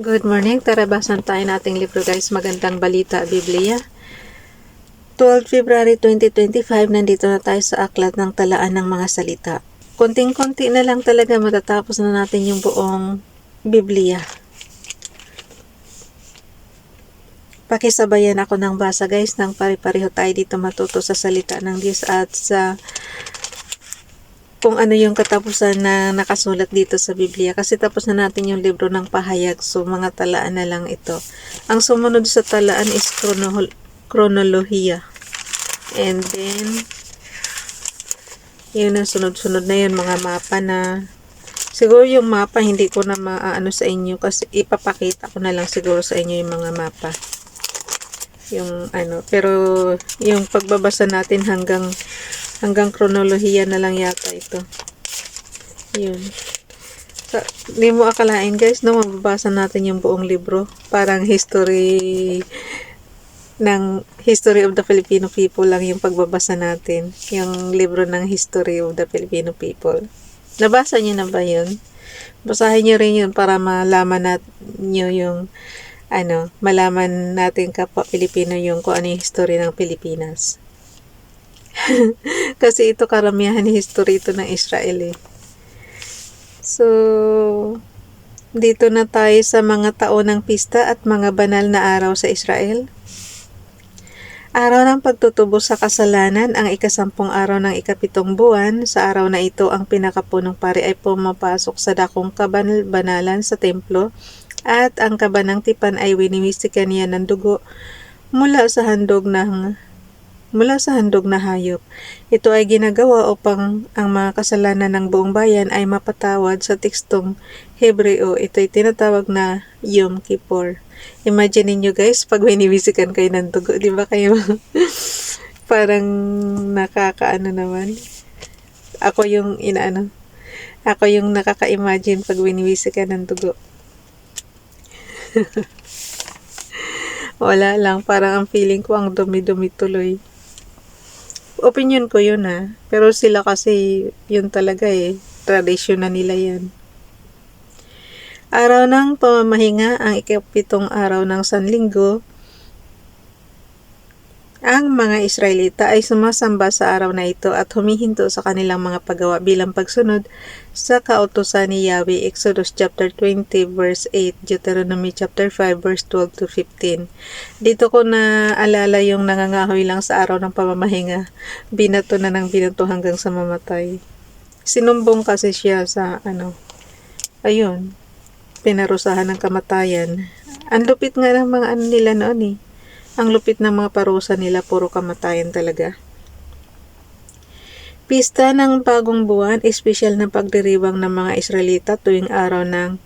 Good morning. Tara, basan tayo nating libro guys. Magandang balita, Biblia. 12 February 2025, nandito na tayo sa aklat ng talaan ng mga salita. Konting-konti na lang talaga matatapos na natin yung buong Biblia. Pakisabayan ako ng basa guys nang pare-pareho tayo dito matuto sa salita ng Diyos at sa kung ano yung katapusan na nakasulat dito sa Biblia. Kasi tapos na natin yung libro ng pahayag. So mga talaan na lang ito. Ang sumunod sa talaan is chrono- chronolohiya. And then yun ang sunod-sunod na yun mga mapa na. Siguro yung mapa hindi ko na maaano sa inyo kasi ipapakita ko na lang siguro sa inyo yung mga mapa. Yung ano pero yung pagbabasa natin hanggang hanggang kronolohiya na lang yata ito. Yun. Sa, di mo akalain guys no? Mababasa natin yung buong libro. Parang history ng history of the Filipino people lang yung pagbabasa natin. Yung libro ng history of the Filipino people. Nabasa niyo na ba yun? Basahin niyo rin yun para malaman nat niyo yung ano, malaman natin kapwa Pilipino yung kung ano yung history ng Pilipinas. Kasi ito karamihan history ito ng Israel eh. So, dito na tayo sa mga taon ng pista at mga banal na araw sa Israel. Araw ng pagtutubo sa kasalanan, ang ikasampung araw ng ikapitong buwan, sa araw na ito ang pinakapunong pari ay pumapasok sa dakong kabanal-banalan sa templo at ang kabanang tipan ay winimisikan niya ng dugo mula sa handog ng mula sa handog na hayop. Ito ay ginagawa upang ang mga kasalanan ng buong bayan ay mapatawad sa tekstong Hebreo. Ito ay tinatawag na Yom Kippur. Imagine niyo guys, pag winibisikan kayo ng dugo, di ba kayo parang nakakaano naman. Ako yung inaano. Ako yung nakaka-imagine pag winibisikan ng dugo. Wala lang, parang ang feeling ko ang dumi-dumi tuloy opinion ko yun ha. Pero sila kasi yun talaga eh. Tradisyon na nila yan. Araw ng pamamahinga, ang ikapitong araw ng Sanlinggo, ang mga Israelita ay sumasamba sa araw na ito at humihinto sa kanilang mga paggawa bilang pagsunod sa kautosan ni Yahweh Exodus chapter 20 verse 8, Deuteronomy chapter 5 verse 12 to 15. Dito ko na alala yung nangangahoy lang sa araw ng pamamahinga, binato na ng binato hanggang sa mamatay. Sinumbong kasi siya sa ano, ayun, pinarusahan ng kamatayan. Ang lupit nga ng mga ano nila noon eh ang lupit ng mga parusa nila, puro kamatayan talaga. Pista ng bagong buwan, espesyal na pagdiriwang ng mga Israelita tuwing araw ng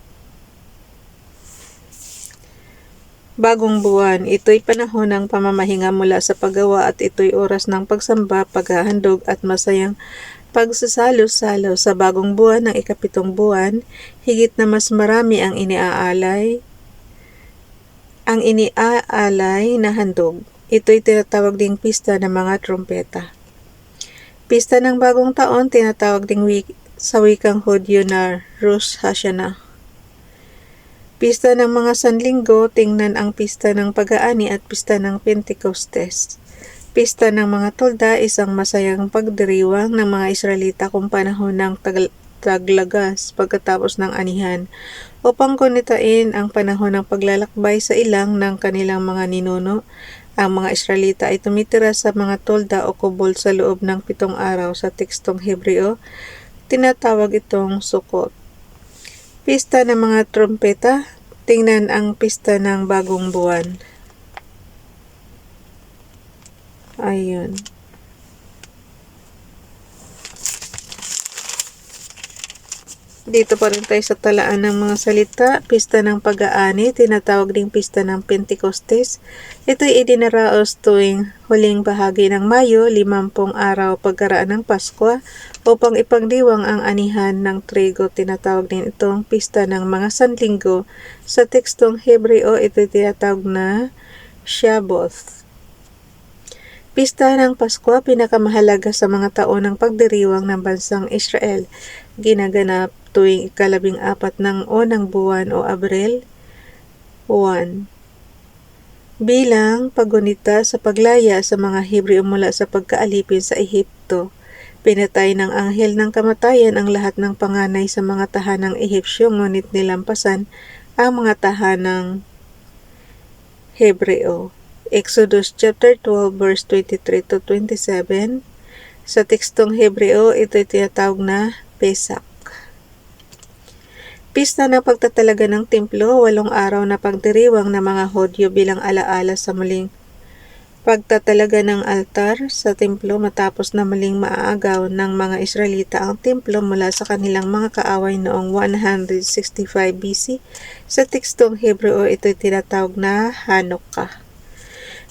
bagong buwan. Ito'y panahon ng pamamahinga mula sa paggawa at ito'y oras ng pagsamba, paghahandog at masayang pagsasalo-salo sa bagong buwan ng ikapitong buwan, higit na mas marami ang iniaalay ang iniaalay na handog. Ito'y tinatawag ding pista ng mga trompeta. Pista ng bagong taon, tinatawag ding week, sa wikang Hudyo na Rosh Hashanah. Pista ng mga sanlinggo, tingnan ang pista ng pag-aani at pista ng Pentecostes. Pista ng mga tolda, isang masayang pagdiriwang ng mga Israelita kung panahon ng taglagas pagkatapos ng anihan upang kunitain ang panahon ng paglalakbay sa ilang ng kanilang mga ninuno. Ang mga Israelita ay tumitira sa mga tolda o kubol sa loob ng pitong araw sa tekstong Hebreo. Tinatawag itong Sukot. Pista ng mga trompeta. Tingnan ang pista ng bagong buwan. Ayun. Dito pa rin tayo sa talaan ng mga salita. Pista ng pag-aani, tinatawag ding pista ng Pentecostes. Ito'y idinaraos tuwing huling bahagi ng Mayo, limampung araw pagkaraan ng Pasko, upang ipangdiwang ang anihan ng trigo. Tinatawag din itong pista ng mga sanlinggo. Sa tekstong Hebreo, ito tinatawag na Shabbath. Pista ng Pasko, pinakamahalaga sa mga taon ng pagdiriwang ng bansang Israel. Ginaganap tuwing ikalabing apat ng unang buwan o Abril. 1. Bilang pagunita sa paglaya sa mga Hebreo mula sa pagkaalipin sa Ehipto, pinatay ng anghel ng kamatayan ang lahat ng panganay sa mga tahanang Ehipsyo ngunit nilampasan ang mga tahanang Hebreo. Exodus chapter 12 verse 23 to 27. Sa tekstong Hebreo, ito tinatawag na Pesak. Pista ng pagtatalaga ng templo, walong araw na pagdiriwang ng mga Hodyo bilang alaala sa muling pagtatalaga ng altar sa templo matapos na muling maaagaw ng mga Israelita ang templo mula sa kanilang mga kaaway noong 165 BC. Sa tekstong Hebreo, ito tinatawag na Hanukkah.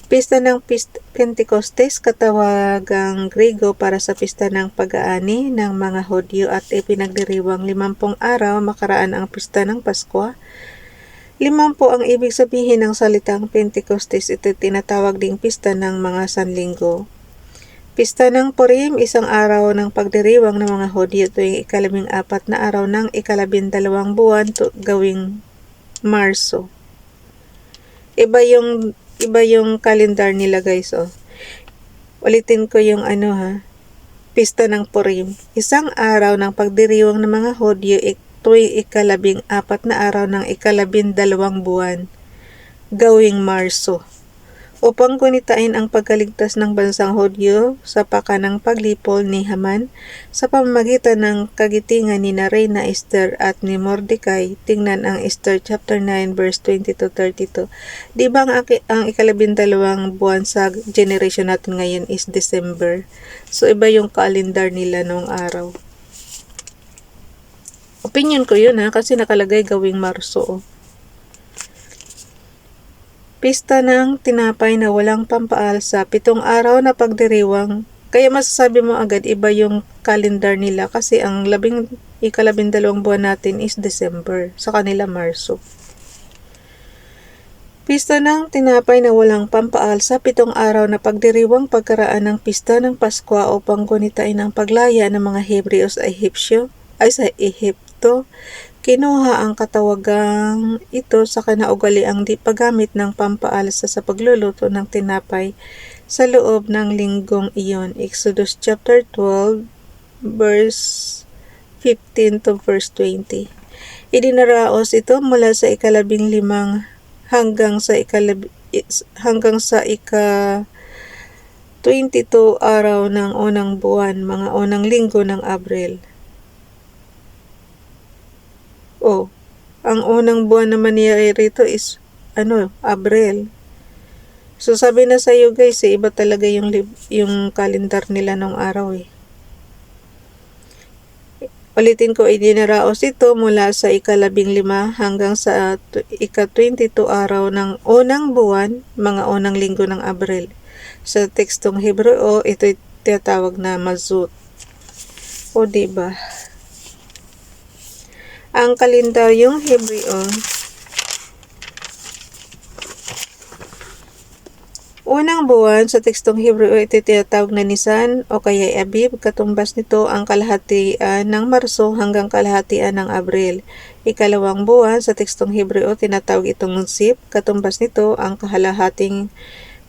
Pista ng Pist- Pentecostes, katawagang Grego para sa pista ng pag-aani ng mga Hodyo at ipinagdiriwang limampung araw makaraan ang pista ng Pasko. Limampu ang ibig sabihin ng salitang Pentecostes, ito tinatawag ding pista ng mga Sanlinggo. Pista ng Purim, isang araw ng pagdiriwang ng mga Hodyo tuwing ikalabing apat na araw ng ikalabindalawang buwan to gawing Marso. Iba yung iba yung calendar nila guys oh. Ulitin ko yung ano ha. Pista ng Purim. Isang araw ng pagdiriwang ng mga Hodyo tuwing ikalabing apat na araw ng ikalabing dalawang buwan. Gawing Marso. Upang kunitain ang pagkaligtas ng bansang Hodyo sa pakanang paglipol ni Haman sa pamamagitan ng kagitingan ni na Reyna Esther at ni Mordecai, tingnan ang Esther chapter 9 verse 20 to 32. Di ba ang, ang ikalabindalawang buwan sa generation natin ngayon is December? So iba yung calendar nila noong araw. Opinion ko yun ha, kasi nakalagay gawing Marso. oh. Pista ng tinapay na walang pampaal sa pitong araw na pagdiriwang. Kaya masasabi mo agad iba yung calendar nila kasi ang labing ikalabindalawang buwan natin is December. Sa kanila Marso. Pista ng tinapay na walang pampaal sa pitong araw na pagdiriwang pagkaraan ng pista ng Pasko upang gunitain ang paglaya ng mga Hebreo sa Ehipsyo ay sa Ehipto. Kinuha ang katawagang ito sa kanaugaliang di paggamit ng pampaalsa sa pagluluto ng tinapay sa loob ng linggong iyon. Exodus chapter 12 verse 15 to verse 20. Idinaraos ito mula sa ikalabing limang hanggang sa ikalab hanggang sa ika 22 araw ng unang buwan, mga unang linggo ng Abril. Oh, ang unang buwan naman niya rito is ano, Abril. So sabi na sa iyo guys, eh, iba talaga yung yung calendar nila nung araw eh. Ulitin ko, idinaraos ito mula sa ikalabing lima hanggang sa tu- ika-22 araw ng unang buwan, mga unang linggo ng Abril. Sa tekstong Hebreo, ito tinatawag na Mazut. O diba? Ang kalendaryong Hebreo, Unang buwan sa tekstong Hebreo ito tinatawag na Nisan o kaya Abib. Katumbas nito ang kalahatian ng Marso hanggang kalahatian ng Abril. Ikalawang buwan sa tekstong Hebreo tinatawag itong Zip. Katumbas nito ang kahalahating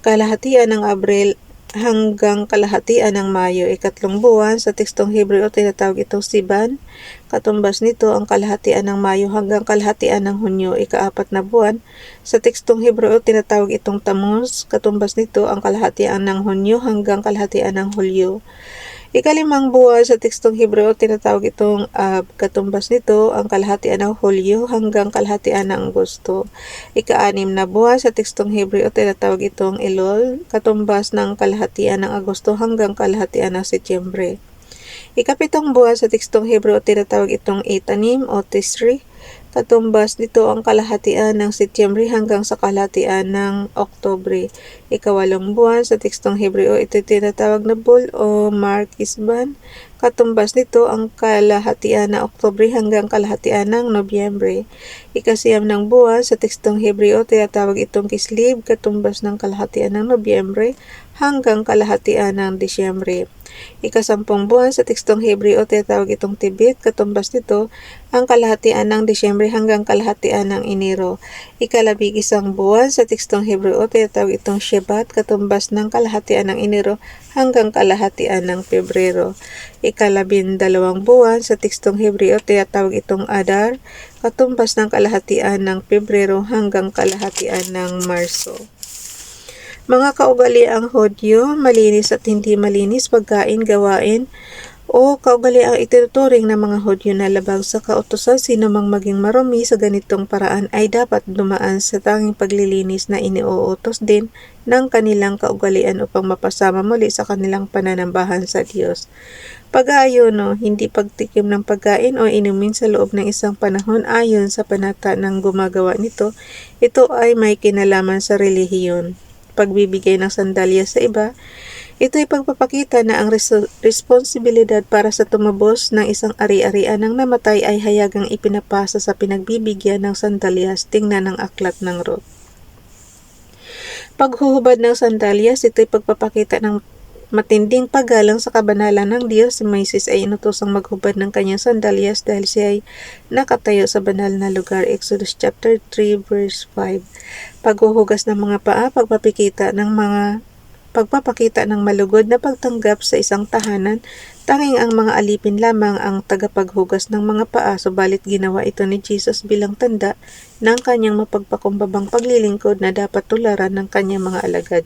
kalahatian ng Abril hanggang kalahatian ng Mayo. Ikatlong buwan sa tekstong Hebreo tinatawag itong Siban. Katumbas nito ang kalahatian ng Mayo hanggang kalahatian ng Hunyo. Ikaapat na buwan sa tekstong Hebreo tinatawag itong Tammuz. Katumbas nito ang kalahatian ng Hunyo hanggang kalahatian ng Hulyo. Ikalimang buwan sa tekstong Hebreo tinatawag itong Ab. Katumbas nito ang kalahatian ng Hulyo hanggang kalahatian ng Agosto. Ika-anim na buwan sa tekstong Hebreo tinatawag itong Elul. Katumbas ng kalahatian ng Agosto hanggang kalahatian ng Setyembre. Ikapitong buwan sa tekstong Hebreo tinatawag itong Etanim o Tisri. Katumbas nito ang kalahatian ng Setyembre hanggang sa kalahatian ng Oktobre. Ikawalong buwan sa tekstong Hebreo ito tinatawag na Bul o Mark Isban. Katumbas nito ang kalahatian na Oktubre hanggang kalahatian ng Nobyembre. Ikasiyam ng buwan sa tekstong Hebreo tinatawag itong Kislib katumbas ng kalahatian ng Nobyembre hanggang kalahatian ng Disyembre. Ikasampung buwan sa tekstong Hebreo tinatawag itong Tibet katumbas nito ang kalahatian ng Disyembre hanggang kalahatian ng Enero. Ikalabing isang buwan sa tekstong Hebreo tinatawag itong Shebat katumbas ng kalahatian ng Enero hanggang kalahatian ng Pebrero. Ikalabing dalawang buwan sa tekstong Hebreo tinatawag itong Adar katumbas ng kalahatian ng Pebrero hanggang kalahatian ng Marso. Mga kaugaliang hodyo, malinis at hindi malinis, pagkain, gawain, o kaugaliang itinuturing ng mga hodyo na labag sa kautosan sino mang maging marumi sa ganitong paraan ay dapat dumaan sa tanging paglilinis na iniuutos din ng kanilang kaugalian upang mapasama muli sa kanilang pananambahan sa Diyos. Pag-aayono, hindi pagtikim ng pagkain o inumin sa loob ng isang panahon ayon sa panata ng gumagawa nito, ito ay may kinalaman sa relihiyon pagbibigay ng sandalya sa iba, ito ay pagpapakita na ang res- responsibilidad para sa tumabos ng isang ari-arian ng namatay ay hayagang ipinapasa sa pinagbibigyan ng sandalyas tingnan ng aklat ng Ruth. Paghuhubad ng sandalyas, ito ay pagpapakita ng matinding paggalang sa kabanalan ng Diyos. Si Moises ay inutosang maghubad ng kanyang sandalyas dahil siya ay nakatayo sa banal na lugar. Exodus chapter 3 verse 5. Paghuhugas ng mga paa, pagpapakita ng mga pagpapakita ng malugod na pagtanggap sa isang tahanan, tanging ang mga alipin lamang ang tagapaghugas ng mga paa, subalit ginawa ito ni Jesus bilang tanda ng kanyang mapagpakumbabang paglilingkod na dapat tularan ng kanyang mga alagad.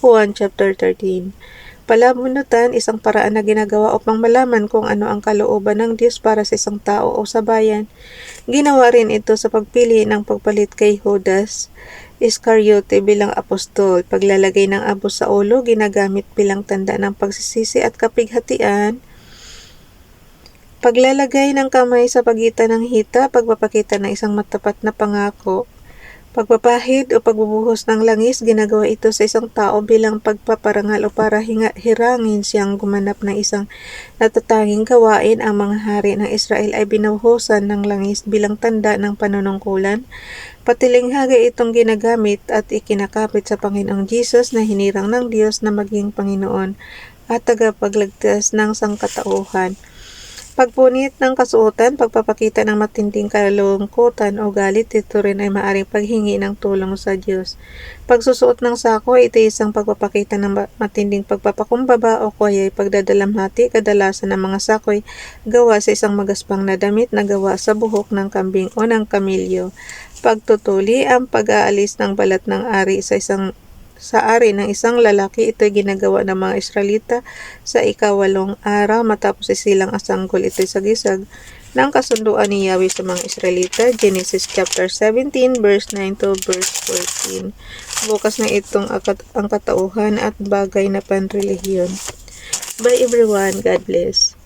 Juan chapter 13 Palamunutan, isang paraan na ginagawa upang malaman kung ano ang kalooban ng Diyos para sa isang tao o sa bayan. Ginawa rin ito sa pagpili ng pagpalit kay Judas Iscariote bilang apostol. Paglalagay ng abo sa ulo, ginagamit bilang tanda ng pagsisisi at kapighatian. Paglalagay ng kamay sa pagitan ng hita, pagpapakita ng isang matapat na pangako. Pagpapahid o pagbubuhos ng langis, ginagawa ito sa isang tao bilang pagpaparangal o para hinga, hirangin siyang gumanap ng isang natatanging gawain. Ang mga hari ng Israel ay binuhusan ng langis bilang tanda ng panunungkulan. Patilinghagay itong ginagamit at ikinakapit sa Panginoong Jesus na hinirang ng Diyos na maging Panginoon at tagapagligtas ng sangkatauhan. Pagpunit ng kasuotan, pagpapakita ng matinding kalungkutan o galit, ito rin ay maaring paghingi ng tulong sa Diyos. Pagsusuot ng sako, ito ay isang pagpapakita ng matinding pagpapakumbaba o kaya ay pagdadalamhati. Kadalasan ng mga sakoy gawa sa isang magaspang na damit na gawa sa buhok ng kambing o ng kamilyo. Pagtutuli ang pag-aalis ng balat ng ari sa isang sa ari ng isang lalaki, ito ay ginagawa ng mga Israelita sa ikawalong araw matapos silang asanggol ito sa gisag ng kasunduan ni Yahweh sa mga Israelita. Genesis chapter 17 verse 9 to verse 14. Bukas na itong akat ang katauhan at bagay na panrelihiyon. Bye everyone. God bless.